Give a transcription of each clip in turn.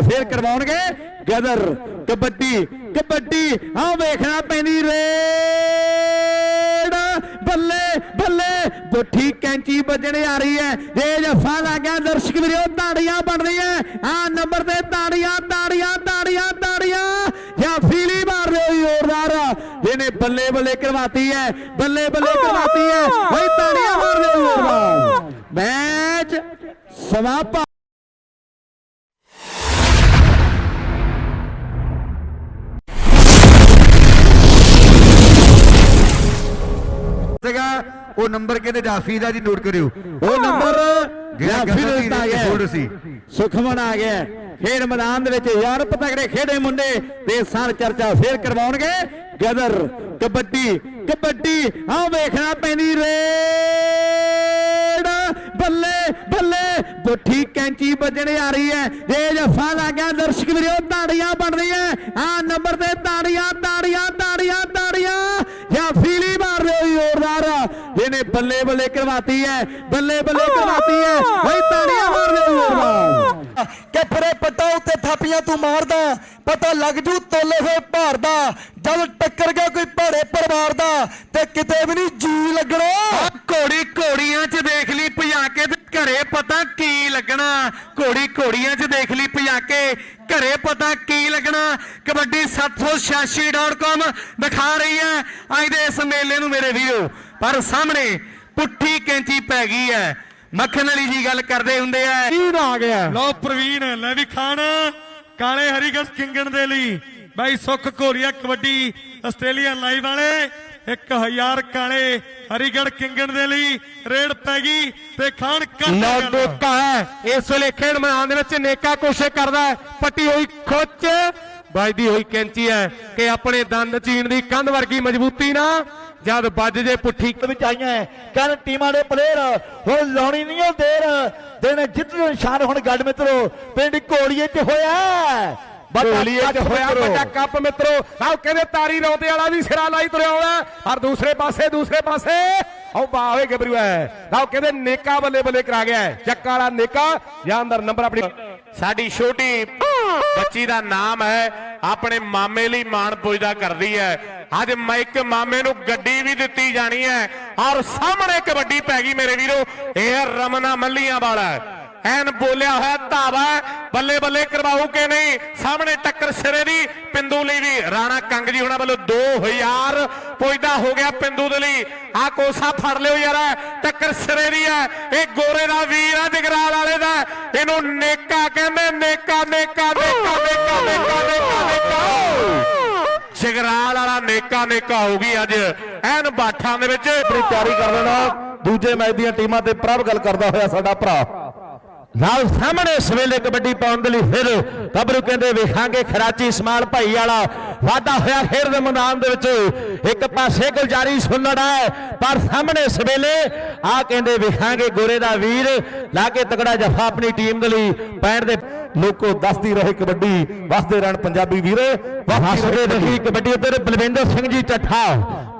ਫੇਰ ਕਰਵਾਉਣਗੇ। ਗਦਰ, ਕਬੱਡੀ ਕਬੱਡੀ। ਆ ਵੇਖਣਾ ਪੈਂਦੀ ਰੇਡ। ਬੱਲੇ ਬੱਲੇ। ਬੁੱਠੀ ਕੈਂਚੀ ਵੱਜਣ ਆ ਰਹੀ ਹੈ। ਜੇ ਜਫਾ ਲੱਗ ਗਿਆ, ਦਰਸ਼ਕ ਵੀਰੋ, ਤਾੜੀਆਂ ਬਣ ਰਹੀਆਂ ਆ ਨੰਬਰ ਤੇ ਤਾੜੀਆਂ ਤਾੜੀਆਂ ਤਾੜੀਆਂ ਤਾੜੀਆਂ। ਜਾਂ ਫੀਲੀ ਮਾਰ ਰਹੇ ਹੋ ਜ਼ੋਰਦਾਰ। ਜਿਹਨੇ ਬੱਲੇ ਬੱਲੇ ਕਰਵਾਤੀ ਹੈ, ਬੱਲੇ ਬੱਲੇ ਕਰਵਾਤੀ ਹੈ। ਬਈ ਤਾੜੀਆਂ ਮਾਰ ਰਹੇ ਹੋ ਜ਼ੋਰਦਾਰ। ਮੈਚ ਸਮਾਪਤ। ਸੀਗਾ ਉਹ ਨੰਬਰ ਕਹਿੰਦੇ ਜਾਫੀ ਦਾ ਜੀ ਨੋਟ ਕਰਿਓ। ਉਹ ਨੰਬਰ ਜਿਹੜਾ ਜਾਫੀ ਦਾ ਆ ਗਿਆ। ਸੀ। ਸੁਖਮਨ ਆ ਗਿਆ। ਖੇਡ ਮੈਦਾਨ ਦੇ ਵਿੱਚ ਯਾਰ ਪਤਗੜੇ ਖੇਡੇ ਮੁੰਡੇ ਤੇ ਸਾਰ ਚਰਚਾ ਫੇਰ ਕਰਵਾਉਣਗੇ। ਗਦਰ ਕਬੱਡੀ ਕਬੱਡੀ। ਆ ਵੇਖਣਾ ਪੈਂਦੀ ਰੇਡ। ਬੱਲੇ ਬੱਲੇ ਬੁੱਠੀ ਕੈਂਚੀ ਵੱਜਣ ਆ ਰਹੀ ਹੈ। ਜੇ ਜਫਾ ਲੱਗ ਗਿਆ ਦਰਸ਼ਕ ਵੀਰੋ ਤਾੜੀਆਂ ਬਣ ਰਹੀਆਂ ਆ ਨੰਬਰ ਤੇ ਤਾੜੀਆਂ ਤਾੜੀਆਂ ਤਾੜੀਆਂ ਤਾੜੀਆਂ। ਜਾਂ ਫੀਲੀ ਮਾਰ ਰਹੇ ਹੋ ਜ਼ੋਰਦਾਰ। ਜਿਹਨੇ ਬੱਲੇ ਬੱਲੇ ਕਰਵਾਤੀ ਹੈ ਬੱਲੇ ਬੱਲੇ ਕਰਵਾਤੀ ਹੈ ਬਈ ਤਾੜੀਆਂ ਮਾਰ ਰਹੇ ਹੋ ਜ਼ੋਰਦਾਰ। ਕਿ ਫਿਰੇ ਪੱਟਾ ਉੱਤੇ ਥਾਪੀਆਂ ਤੂੰ ਮਾਰਦਾ ਪਤਾ ਲੱਗ ਜੂ ਤੋਲੇ ਹੋਏ ਭਾਰ ਦਾ। ਜਦ ਟੱਕਰ ਗਿਆ ਕੋਈ ਭੜੇ ਪਰਿਵਾਰ ਦਾ ਤੇ ਕਿਤੇ ਵੀ ਨਹੀਂ ਜੀ ਲੱਗਣਾ। ਘੋੜੀ ਘੋੜੀਆਂ 'ਚ ਦੇਖ ਲਈ ਭਜਾ ਕੇ ਤੇ ਘਰੇ ਪਤਾ ਕੀ ਲੱਗਣਾ। ਘੋੜੀ ਘੋੜੀਆਂ 'ਚ ਦੇਖ ਲਈ ਭਜਾ ਕੇ ਘਰੇ ਪਤਾ ਕੀ ਲੱਗਣਾ? ਕਬੱਡੀ 786.com ਦਿਖਾ ਰਹੀ ਹੈ। ਅੱਜ ਦੇ ਇਸ ਮੇਲੇ ਨੂੰ ਮੇਰੇ ਵੀਰੋ ਪਰ ਸਾਹਮਣੇ ਪੁੱਠੀ ਕੈਂਚੀ ਪੈ ਗਈ ਹੈ। ਮੱਖਣ ਵਾਲੀ ਜੀ ਗੱਲ ਕਰਦੇ ਹੁੰਦੇ ਆ। ਕੀ ਆ ਗਿਆ। ਲਓ ਪ੍ਰਵੀਨ ਲੈ ਵੀ ਖਾਨ ਕਾਲੇ ਹਰੀਗੜ੍ਹ ਕਿੰਗਣ ਦੇ ਲਈ। ਬਾਈ ਸੁੱਖ ਘੋਰੀਆ ਕਬੱਡੀ ਆਸਟ੍ਰੇਲੀਆ ਲਾਈਵ ਵਾਲੇ। 1000 ਕਾਲੇ ਹਰੀਗੜ੍ਹ ਕਿੰਗਣ ਦੇ ਲਈ ਰੇਡ ਪੈ ਗਈ ਤੇ ਖਾਨ ਕੱਟ ਲਓ ਨੇਕਾ ਹੈ। ਇਸ ਵੇਲੇ ਖੇਡ ਮੈਦਾਨ ਦੇ ਵਿੱਚ ਨੇਕਾ ਕੋਸ਼ਿਸ਼ ਕਰਦਾ ਹੈ। ਪੱਟੀ ਹੋਈ ਖੁੱਚ। ਵੱਜਦੀ ਹੋਈ ਕੈਂਚੀ ਹੈ ਕਿ ਆਪਣੇ ਦੰਦ ਚੀਨ ਦੀ ਕੰਧ ਵਰਗੀ ਮਜ਼ਬੂਤੀ ਨਾ ਜਦ ਵੱਜ ਜੇ ਪੁੱਠੀ ਵਿੱਚ ਆਈਆਂ ਹੈ। ਕਹਿਣ ਟੀਮਾਂ ਦੇ ਪਲੇਅਰ ਹੁਣ ਲਾਉਣੀ ਨਹੀਂ ਉਹ ਦੇਰ। ਦਿਨ ਜਿੱਤ ਨੂੰ ਨਿਸ਼ਾਨ ਹੁਣ ਗੱਡ ਮਿੱਤਰੋ ਪਿੰਡ ਘੋੜੀਏ 'ਚ ਹੋਇਆ ਢੋਲੀਏ ਚ ਹੋਇਆ। ਵੱਡਾ ਕੱਪ ਮਿੱਤਰੋ। ਆਓ ਕਹਿੰਦੇ ਤਾਰੀ ਰੌਂਦੇ ਵਾਲਾ ਵੀ ਸਿਰਾ ਲਾਈ ਤੁਰਿਆ ਆਉਂਦਾ ਪਰ ਦੂਸਰੇ ਪਾਸੇ ਦੂਸਰੇ ਪਾਸੇ। ਆਓ ਬਾ ਹੋਏ ਗੱਭਰੂ ਹੈ। ਆਓ ਕਹਿੰਦੇ ਨੇਕਾ ਬੱਲੇ ਬੱਲੇ ਕਰਾ ਗਿਆ। ਚੱਕਾ ਵਾਲਾ ਨੇਕਾ। ਜਾਂ ਅੰਦਰ ਨੰਬਰ ਆਪਣੀ ਸਾਡੀ ਛੋਟੀ ਬੱਚੀ ਦਾ ਨਾਮ ਹੈ। ਆਪਣੇ ਮਾਮੇ ਲਈ ਮਾਣ ਪੁੱਜਦਾ ਕਰਦੀ ਹੈ। ਅੱਜ ਮਾਈਕ ਮਾਮੇ ਨੂੰ ਗੱਡੀ ਵੀ ਦਿੱਤੀ ਜਾਣੀ ਹੈ। ਔਰ ਸਾਹਮਣੇ ਕਬੱਡੀ ਪੈ ਗਈ ਮੇਰੇ ਵੀਰੋ। ਇਹ ਰਮਨਾ ਮੱਲੀਆਂ ਵਾਲਾ। ਐਨ ਬੋਲਿਆ ਹੋਇਆ ਧਾਵਾ ਬੱਲੇ ਬੱਲੇ ਕਰਵਾਉ ਕੇ ਨਹੀਂ? ਸਾਹਮਣੇ ਟੱਕਰ ਸਿਰੇ ਦੀ, ਪਿੰਦੂ ਲਈ ਵੀ। ਰਾਣਾ ਕੰਗ ਜੀ ਹੁਣਾਂ ਵੱਲੋਂ 2000 ਪੁੱਜਦਾ ਹੋ ਗਿਆ ਪਿੰਦੂ ਦੇ ਲਈ। ਆ ਕੋਸਾ ਫੜ ਲਿਓ ਯਾਰ, ਟੱਕਰ ਸਿਰੇ ਦੀ ਹੈ। ਇਹ ਗੋਰੇ ਦਾ ਵੀਰ ਆ ਜਗਰਾਲ ਵਾਲੇ ਦਾ। ਇਹਨੂੰ ਨੇਕਾ ਕਹਿੰਦੇ, ਨੇਕਾ ਨੇਕਾ ਨੇਕਾ ਨੇਕਾ ਨੇਕਾ ਨੇਕਾ ਨੇਕਾ। ਜਗਰਾਲ ਵਾਲਾ ਨੇਕਾ ਨੇਕਾ ਹੋ ਗਈ ਅੱਜ। ਐਨ ਬਾਠਾਂ ਦੇ ਵਿੱਚ। ਆਪਣੀ ਤਿਆਰੀ ਕਰ ਲੈਣਾ ਦੂਜੇ ਮੈਚ ਦੀਆਂ ਟੀਮਾਂ ਤੇ ਪ੍ਰਭ ਗੱਲ ਕਰਦਾ ਹੋਇਆ ਸਾਡਾ ਭਰਾ। ਨਾਲ ਸਾਹਮਣੇ ਸਵੇਲੇ ਕਬੱਡੀ ਪਾਉਣ ਦੇ ਲਈ ਫਿਰ ਗੱਭਰੂ ਕਹਿੰਦੇ ਵੇਖਾਂਗੇ ਖਰਾਚੀ ਇਸਮਾਲ ਭਾਈ ਵਾਲਾ। ਵਾਦਾ ਹੋਇਆ ਖੇਡ ਦੇ ਮੈਦਾਨ ਦੇ ਵਿੱਚ। ਇੱਕ ਪਾਸੇ ਗੁਲਜਾਰੀ ਸੁਣੜਾ ਹੈ ਪਰ ਸਾਹਮਣੇ ਸਵੇਲੇ ਆ ਕਹਿੰਦੇ ਵੇਖਾਂਗੇ ਗੋਰੇ ਦਾ ਵੀਰ। ਲਾ ਕੇ ਤਕੜਾ ਜਫਾ ਆਪਣੀ ਟੀਮ ਦੇ ਲਈ। ਪੈਣ ਦੇ ਲੋਕੋ ਦੱਸਦੀ ਰਹੇ ਕਬੱਡੀ। ਵਸਦੇ ਰਹਿਣ ਪੰਜਾਬੀ ਵੀਰ। ਹੱਸਦੇ ਰਹੀ ਕਬੱਡੀ। ਉੱਤੇ ਬਲਵਿੰਦਰ ਸਿੰਘ ਜੀ ਚੱਠਾ।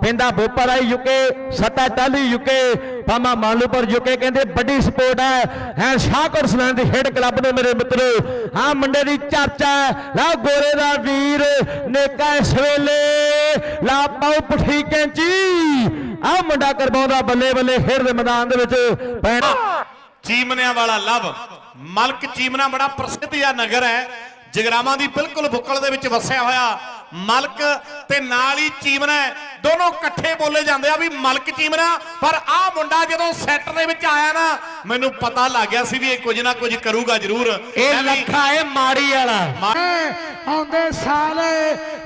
ਪਿੰਡਾ ਬੋਪਰਾਈ ਯੂਕੇ, ਸੱਤਾ ਟਾਲੀ ਯੂਕੇ ਪਾਮਾ ਮਾਲੂਪੁਰ ਯੂਕੇ ਕਹਿੰਦੇ ਵੱਡੀ ਸਪੋਰਟ ਹੈ। ਹੈ ਸ਼ਾਹਕੋਟ ਸਲੈਂਡ ਦੀ ਖੇਡ ਕਲੱਬ ਦੇ ਮੇਰੇ ਮਿੱਤਰੋ। ਹਾਂ, ਮੁੰਡੇ ਦੀ ਚਰਚਾ ਲਾ ਗੋਰੇ ਦਾ ਵੀਰ, ਨੇਕਾ ਇਸ ਵੇਲੇ। ਲਾ ਪਾਉ ਪਠੀ ਕੈਂਚੀ ਆ ਮੁੰਡਾ ਕਰਵਾਉਂਦਾ ਬੱਲੇ ਬੱਲੇ ਖੇਡ ਦੇ ਮੈਦਾਨ ਦੇ ਵਿੱਚ। ਪੈਣਾ ਚੀਮਨਿਆਂ ਵਾਲਾ ਲਵ। ਮਲਕ ਚੀਮਨਾ ਬੜਾ ਪ੍ਰਸਿੱਧ ਜਿਹਾ ਨਗਰ ਹੈ। ਜਗਰਾਵਾਂ ਦੀ ਬਿਲਕੁਲ ਬੁੱਕਲ ਦੇ ਵਿੱਚ ਵਸਿਆ ਹੋਇਆ ਮਲਕ ਤੇ ਨਾਲ ਹੀ ਚੀਮਨਾ। ਦੋਨੋਂ ਇਕੱਠੇ ਬੋਲੇ ਜਾਂਦੇ ਆ ਵੀ ਮਲਕ ਚੀਮਨਾ ਪਰ ਆਹ ਮੁੰਡਾ ਜਦੋਂ ਸੈੱਟ ਦੇ ਵਿੱਚ ਆਇਆ ਨਾ ਮੈਨੂੰ ਪਤਾ ਲੱਗ ਗਿਆ ਸੀ ਵੀ ਇਹ ਕੁਝ ਨਾ ਕੁਝ ਕਰੂਗਾ ਜ਼ਰੂਰ। ਇਹ ਲੱਖਾ ਇਹ ਮਾੜੀ ਵਾਲਾ। ਆਉਂਦੇ ਸਾਲ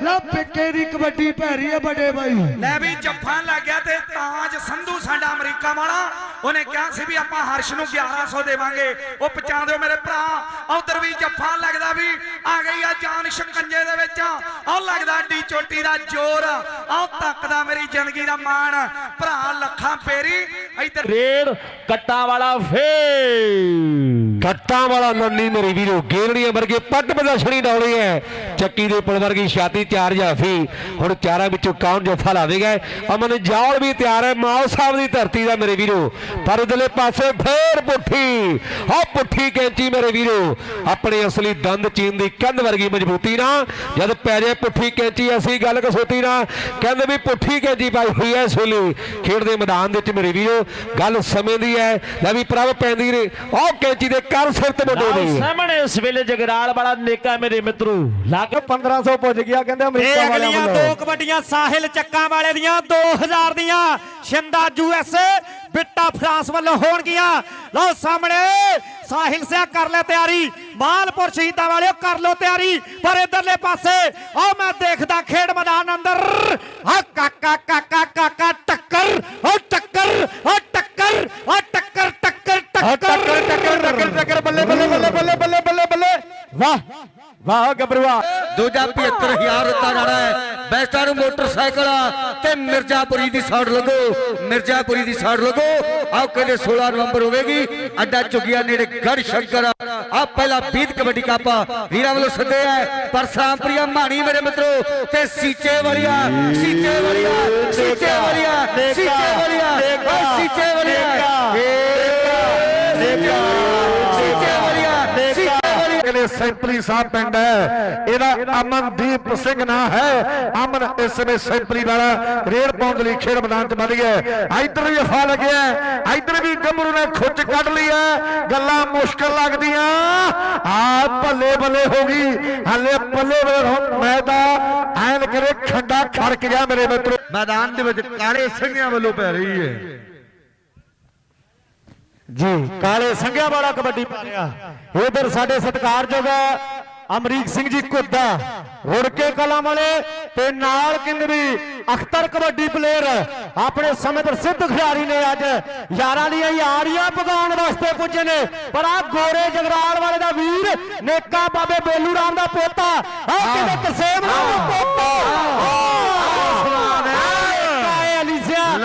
ਲੋ ਪਿੱਕੇ ਦੀ ਕਬੱਡੀ ਰਹੀ ਹੈ ਵੱਡੇ ਭਾਈ ਲੈ ਵੀ ਜੱਫਾ ਲੱਗ ਗਿਆ ਤੇ ਤਾਜ ਸੰਧੂ ਸਾਡਾ ਅਮਰੀਕਾ ਵਾਲਾ। ਉਹਨੇ ਕਿਹਾ ਸੀ ਵੀ ਆਪਾਂ ਹਰਸ਼ ਨੂੰ 1100 ਦੇਵਾਂਗੇ। ਉਹ ਪਹੁੰਚਾ ਦਿਓ ਮੇਰੇ ਭਰਾ। ਉਧਰ ਵੀ ਜੱਫਾ ਲੱਗਦਾ ਵੀ ਆ ਗਈ ਆ ਜਾਨ ਸ਼ਿਕੰਜੇ ਦੇ ਵਿੱਚ। ਉਹ ਲੱਗਦਾ ਡੀ ਚੋਟੀ ਦਾ ਜ਼ੋਰ। ਉਹ ਤੱਕਦਾ ਮੇਰੀ ਜ਼ਿੰਦਗੀ ਦਾ ਮਾਣ। ਭਰਾ ਲੱਖਾਂ ਪੇਰੀ ਇੱਧਰ। ਰੇਡ ਕੱਟਾਂ ਵਾਲਾ ਫੇ ਕੱਟਾਂ ਵਾਲਾ ਨੰਨੀ ਮੇਰੇ ਵੀਰੋ ਗੇਲੜੀਆਂ ਵਰਗੇ ਪੱਟ ਬਦਸ਼ਣੀ ਡੌਲੇ ਐ ਚੱਕੀ ਦੇ ਪੁਲ ਵਰਗੀ ਛਾਤੀ ਚਾਰ ਜਾਫੀ ਹੁਣ ਚਾਰਾਂ ਵਿੱਚੋਂ ਕੌਣ ਜਫਾ ਲਾਵੇਗਾ? ਅਮਨ ਜੌਲ ਵੀ ਤਿਆਰ ਹੈ ਮਾਓ ਸਾਹਿਬ ਦੀ ਧਰਤੀ ਦਾ ਮੇਰੇ ਵੀਰੋ। ਪਰ ਉਧਰਲੇ ਪਾਸੇ ਫੇਰ ਪੁੱਠੀ। ਆ ਪੁੱਠੀ ਕੈਂਚੀ ਮੇਰੇ ਵੀਰੋ। ਆਪਣੇ ਅਸਲੀ ਦੰਦ ਚੀਨ ਦੀ ਕੰਧ ਵਰਗੀ ਮਜ਼ਬੂਤੀ ਨਾਲ। ਜਦ ਪੈ ਜਾਏ ਪੁੱਠੀ ਕੈਂਚੀ ਅਸੀਂ ਗੱਲ ਕਸੋਟੀ ਨਾਲ। ਕਹਿੰਦੇ ਵੀ ਪੁੱਠੀ ਕੈਂਚੀ ਪਾਈ ਹੋਈ ਐ ਇਸ ਵੇਲੇ ਖੇਡ ਦੇ ਮੈਦਾਨ ਦੇ ਵਿੱਚ ਮੇਰੇ ਵੀਰੋ ਗੱਲ ਸਮੇਂ ਦੀ ਹੈ ਲੈ ਵੀ ਪ੍ਰਭ ਪੈਂਦੀ ਨੇ ਉਹ ਕੈਂਚੀ ਦੇ ਕਰ ਸਿਰ ਤੇ ਵੱਡੇ ਨੇ। ਸਾਹਮਣੇ ਇਸ ਵੇਲੇ ਜਗਰਾਲ ਵਾਲਾ ਨੇਕਾ ਮੇਰੇ ਮਿੱਤਰੋ। ਲੱਗ 1500 ਪੁੱਜ ਗਿਆ ਕਹਿੰਦੇ ਅਮਰੀਕਾ ਵਾਲਿਆਂ ਅਗਲੀਆਂ ਵੱਲੋਂ। ਦੋ ਕਬੱਡੀਆਂ ਸਾਹਿਲ ਚੱਕਾਂ ਵਾਲੇ ਦੀਆਂ 2000 ਦੀਆਂ ਸ਼ਿੰਦਾ ਯੂਐਸਏ ਬਿੱਟਾ ਫਰਾਂਸ ਵੱਲੋਂ ਹੋਣਗੀਆਂ ਲਓ ਸਾਹਮਣੇ ਸਾਹਿਲ ਸਿਆ ਕਰ ਲੈ ਤਿਆਰੀ। ਮਾਲਪੁਰ ਸ਼ਹੀਦਾਂ ਵਾਲਿਓ ਕਰ ਲਓ ਤਿਆਰੀ। ਪਰ ਇਧਰਲੇ ਪਾਸੇ ਆਹ ਮੈਂ ਦੇਖਦਾ ਖੇਡ ਮੈਦਾਨ ਅੰਦਰ। ਆ ਕਾਕਾ ਕਾਕਾ ਕਾਕਾ ਟੱਕਰ ਉਹ ਟੱਕਰ ਉਹ ਟੱਕਰ ਉਹ ਟੱਕਰ ਟੱਕਰ ਟੱਕਰ। ਟੱਕਰ ਟੱਕਰ ਟੱਕਰ ਟੱਕਰ ਬੱਲੇ ਬੱਲੇ ਬੱਲੇ ਬੱਲੇ ਬੱਲੇ ਬੱਲੇ ਬੱਲੇ। ਵਾਹ ਵਾਹ ਗੱਭਰੂਆ। ਦੂਜਾ 75000 ਦਿੱਤਾ ਜਾਣਾ ਹੈ। ਬੈਸਟਾਂ ਨੂੰ ਮੋਟਰਸਾਈਕਲ ਤੇ ਮਿਰਜ਼ਾਪੁਰੀ ਦੀ ਸਾਈਡ ਲੱਗੋ, ਮਿਰਜ਼ਾਪੁਰੀ ਦੀ ਸਾਈਡ ਲੱਗੋ। ਆਹ ਕਹਿੰਦੇ 16 ਨਵੰਬਰ ਹੋਵੇਗੀ, ਅੱਡਾ ਚੁਗੀਆ ਨੇੜੇ ਗੜ ਸ਼ੰਕਰ ਆ। ਪਹਿਲਾ 20 ਕਬੱਡੀ ਕੱਪ ਵੀਰਾਂ ਵੱਲੋਂ ਸੱਦੇ ਹੈ ਪਰਸਰਾਮਪੁਰੀਆ ਮਾਣੀ ਮੇਰੇ ਮਿੱਤਰੋ, ਤੇ ਸੀਚੇ ਵਾਲੀਆ ਸੀਚੇ ਵਾਲੀਆ ਸੀਚੇ ਵਾਲੀਆ ਸੀਚੇ ਵਾਲੀਆ ਸੀਚੇ ਵਾਲੀਆ। ਵਾਲੀਆ ਸੈਂਪਲੀ ਸਾਹਿਬ ਪਿੰਡ ਹੈ। ਇਹਦਾ ਅਮਨਦੀਪ ਸਿੰਘ ਨਾਂ ਹੈ। ਅਮਨ ਇਸ ਸਮੇਂ ਸੈਂਪਲੀ ਵਾਲਾ ਰੇਡ ਪਾਉਣ ਲਈ ਖੇਡ ਮੈਦਾਨ 'ਚ ਵੱਧ ਗਿਆ ਹੈ। ਵੀ ਫਾ ਲੱਗਿਆ ਹੈ। ਵੀ ਗੱਭਰੂ ਨੇ ਖੁੱਚ ਕੱਢ ਲਈ ਹੈ। ਗੱਲਾਂ ਮੁਸ਼ਕਲ ਲੱਗਦੀਆਂ। ਆ ਬੱਲੇ ਬੱਲੇ ਹੋ ਗਈ। ਹਲੇ ਬੱਲੇ ਬੱਲੇ ਮੈਂ ਤਾਂ ਐਨ ਕਰੇ ਖੰਡਾ ਖੜਕ ਗਿਆ ਮੇਰੇ ਮਿੱਤਰੋ। ਮੈਦਾਨ ਦੇ ਵਿੱਚ ਕਾਲੇ ਸਿੰਘਾਂ ਵੱਲੋਂ ਪੈ ਰਹੀ ਹੈ। ਜੀ ਕਾਲੇ ਸੰਘਿਆ ਵਾਲਾ ਕਬੱਡੀ ਪਾ ਰਿਹਾ ਉਧਰ ਸਾਡੇ ਸਤਿਕਾਰਯੋਗ ਅਮਰੀਕ ਸਿੰਘ ਜੀ ਕੁੱਦਾ ਰੁੜਕੇ ਕਲਾਂ ਵਾਲੇ ਤੇ ਨਾਲ ਕਹਿੰਦੇ ਵੀ ਅਖਤਰ ਕਬੱਡੀ ਪਲੇਅਰ ਆਪਣੇ ਸਮੇਂ ਪ੍ਰਸਿੱਧ ਖਿਡਾਰੀ ਨੇ ਅੱਜ ਯਾਰਾਂ ਦੀਆਂ ਯਾਰੀਆਂ ਪਗਾਉਣ ਵਾਸਤੇ ਪੁੱਜੇ ਨੇ। ਪਰ ਆ ਗੋਰੇ ਜਗਰਾਲ ਵਾਲੇ ਦਾ ਵੀਰ ਨੇਕਾ ਬਾਬੇ ਬੇਲੂ ਰਾਮ ਦਾ ਪੋਤਾ। ਆ ਤਰਸੇਮ ਰਾਮ ਦਾ ਪੋਤਾ।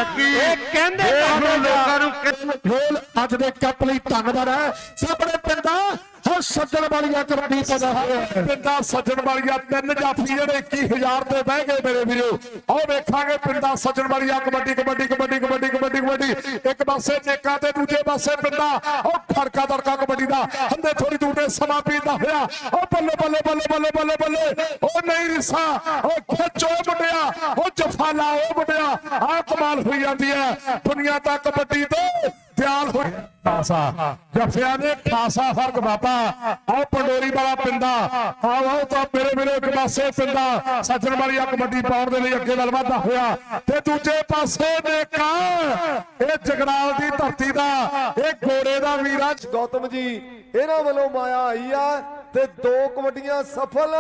ਅਲੀਸਿਆ ਇਹ ਕਹਿੰਦੇ ਲੋਕਾਂ ਨੂੰ ਖੇਲ ਅੱਜ ਦੇ ਕੱਪ ਲਈ ਧੰਨਵਾਦ ਹੈ ਸਾਹਮਣੇ ਪਿੰਡਾਂ ਹੋ ਸੱਜਣ ਵਾਲੀਆ ਕਬੱਡੀ ਪਦਾ ਹੈ। ਪਿੰਡਾਂ ਸੱਜਣ ਵਾਲੀਆ ਤਿੰਨ ਜਾਫੀ ਜਿਹੜੇ 21000 ਤੇ ਬਹਿ ਗਏ ਮੇਰੇ ਵੀਰੋ। ਆਓ ਵੇਖਾਂਗੇ ਪਿੰਡਾਂ ਸੱਜਣ ਵਾਲੀਆ, ਕਬੱਡੀ ਕਬੱਡੀ ਕਬੱਡੀ ਕਬੱਡੀ ਕਬੱਡੀ ਕਬੱਡੀ। ਇੱਕ ਪਾਸੇ ਨੇਕਾ ਤੇ ਦੂਜੇ ਪਾਸੇ ਪਿੰਡਾਂ। ਉਹ ਖੜਕਾ ਦੜਕਾ ਕਬੱਡੀ ਦਾ। ਹੰਦੇ ਥੋੜੀ ਦੂਰ ਤੇ ਸਮਾਂ ਪੀਂਦਾ ਹੋਇਆ। ਉਹ ਬੱਲੇ ਬੱਲੇ ਬੱਲੇ ਬੱਲੇ ਬੱਲੇ ਬੱਲੇ। ਉਹ ਨਹੀਂ ਰਿਸਾ। ਉਹ ਖਿੱਚੋ ਮੁੰਡਿਆ। ਉਹ ਜਫਾ ਲਾਓ ਮੁੰਡਿਆ। ਆ ਕਮਾਲ ਹੋਈ ਜਾਂਦੀ ਹੈ। ਦੁਨੀਆ ਤਾਂ ਕਬੱਡੀ ਤੇ ਦਿਆਲ ਹੋ ਖਾਸਾ। ਜਫਿਆਂ ਨੇ ਖਾਸਾ ਫ਼ਰਕ ਬਾਬਾ। ਆਹ ਪੰਡੋਰੀ ਵਾਲਾ ਪਿੰਦਾ ਆਓ ਤਾਂ ਮੇਰੇ ਮੇਰੇ ਇੱਕ ਪਾਸੇ ਪਿੰਦਾ ਸੱਜਣ ਵਾਲੀਆ ਕਬੱਡੀ ਪਾਉਣ ਦੇ ਲਈ ਅੱਗੇ ਵੱਲ ਵਧਦਾ ਹੋਇਆ। ਤੇ ਦੂਜੇ ਪਾਸੇ ਨੇਕਾ ਇਹ ਜਗਰਾਲ ਦੀ ਧਰਤੀ ਦਾ, ਇਹ ਗੋਰੇ ਦਾ ਵੀਰਾ ਗੌਤਮ ਜੀ, ਇਹਨਾਂ ਵੱਲੋਂ ਮਾਇਆ ਆਈ ਆ ਤੇ ਦੋ ਕਬੱਡੀਆਂ ਸਫਲ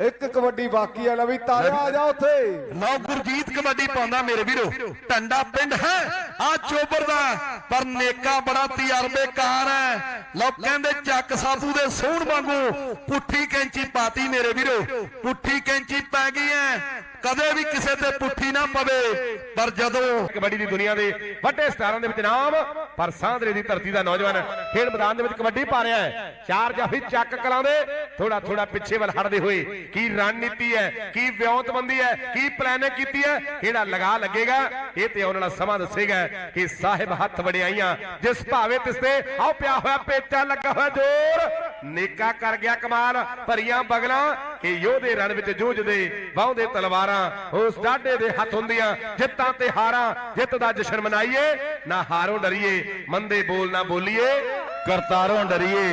ਇੱਕ ਕਬੱਡੀ ਬਾਕੀ ਆ ਲਵੀ ਤਾਰਾ ਆ ਜਾ ਉੱਥੇ। ਲਓ ਗੁਰਜੀਤ ਕਬੱਡੀ ਪਾਉਂਦਾ ਮੇਰੇ ਵੀਰੋ। ਟੰਡਾ ਪਿੰਡ ਹੈ, ਆ ਚੋਬਰ ਦਾ, ਪਰ ਨੇਕਾ ਬੜਾ ਤਜਰਬੇਕਾਰ ਹੈ। ਲਓ, ਕਹਿੰਦੇ ਚੱਕ ਸਾਬੂ ਦੇ ਸੋਹਣ ਵਾਂਗੂ ਪੁੱਠੀ ਕੈਂਚੀ ਪਾਤੀ ਮੇਰੇ ਵੀਰੋ। ਪੁੱਠੀ ਕੈਂਚੀ ਪੈ ਗਈ ਹੈ ਕਦੇ ਵੀ ਕਿਸੇ ਤੇ ਪੁੱਠੀ ਨਾ ਪਵੇ। ਪਰ ਜਦੋਂ ਕਬੱਡੀ ਦੀ ਦੁਨੀਆ ਦੇ ਵੱਡੇ ਸਟਾਰਾਂ ਦੇ ਵਿੱਚ ਨਾਮ, ਪਰ ਸਾਂਦਰੇ ਦੀ ਧਰਤੀ ਦਾ ਨੌਜਵਾਨ ਖੇਡ ਮੈਦਾਨ ਦੇ ਵਿੱਚ ਕਬੱਡੀ ਪਾ ਰਿਹਾ ਹੈ। ਚਾਰ ਜਾਫੀ ਚੱਕ ਕਲਾਉਂਦੇ ਥੋੜਾ ਥੋੜਾ ਪਿੱਛੇ ਵੱਲ ਹਟਦੇ ਹੋਏ ਕੀ ਰਣਨੀਤੀ ਹੈ, ਕੀ ਵਿਉਂਤਬੰਦੀ ਹੈ, ਕੀ ਪਲਾਨਿੰਗ ਕੀਤੀ ਹੈ, ਕਿਹੜਾ ਲਗਾ ਲੱਗੇਗਾ? ਇਹ ਤੇ ਆਉਣ ਵਾਲਾ ਸਮਾਂ ਦੱਸੇਗਾ ਕਿ ਸਾਹਿਬ ਹੱਥ ਵੜਿਆਈਆਂ ਜਿਸ ਭਾਵੇਂ ਤਿਸ ਤੇ ਆਓ ਪਿਆ ਹੋਇਆ ਪੇਚਾ ਲੱਗਾ ਹੋਇਆ ਜ਼ੋਰ, ਨੇਕਾ ਕਰ ਗਿਆ ਕਮਾਲ, ਭਰੀਆਂ ਬਗਲਾਂ ਕਿ ਯੋਧੇ ਰਣ ਵਿੱਚ ਜੂਝਦੇ, ਵਾਹੁੰਦੇ ਤਲਵਾਰਾਂ, ਉਸ ਡਾਢੇ ਦੇ ਹੱਥ ਹੁੰਦੀਆਂ, ਜਿੱਤਾਂ ਤੇ ਹਾਰਾਂ, ਜਿੱਤ ਦਾ ਜਸ਼ਨ ਮਨਾਈਏ। ਨਾ ਹਾਰੋਂ ਡਰੀਏ, ਮੰਦੇ ਬੋਲ ਨਾ ਬੋਲੀਏ, ਕਰਤਾਰੋਂ ਡਰੀਏ।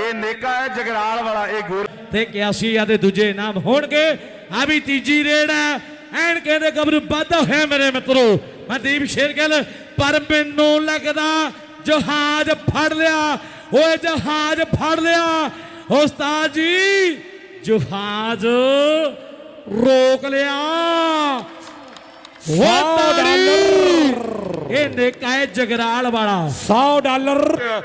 ਇਹ ਨੇਕਾ ਹੈ, ਜਗਰਾਲ ਵਾਲਾ, ਇਹ ਗੋਰ ਤੇ 81 ਦੇ ਦੂਜੇ ਇਨਾਮ ਹੋਣਗੇ। ਆ ਵੀ ਤੀਜੀ ਰੇਡ ਹੈ। ਐਨ ਕਹਿੰਦੇ ਗੱਭਰੂ ਵਾਧਾ ਹੋਇਆ ਮੇਰੇ ਮਿੱਤਰੋ। ਮਨਦੀਪ ਸ਼ੇਰਗਿੱਲ, ਪਰ ਮੈਨੂੰ ਲੱਗਦਾ ਜਹਾਜ਼ ਫੜ ਲਿਆ। ਓਏ ਜਹਾਜ਼ ਫੜ ਲਿਆ। ਉਸਤਾਦ ਜੀ ਜਹਾਜ਼ ਰੋਕ ਲਿਆ। ਇਹ ਨੇਕਾ ਹੈ ਜਗਰਾਲ ਵਾਲਾ। 100 ਡਾਲਰ।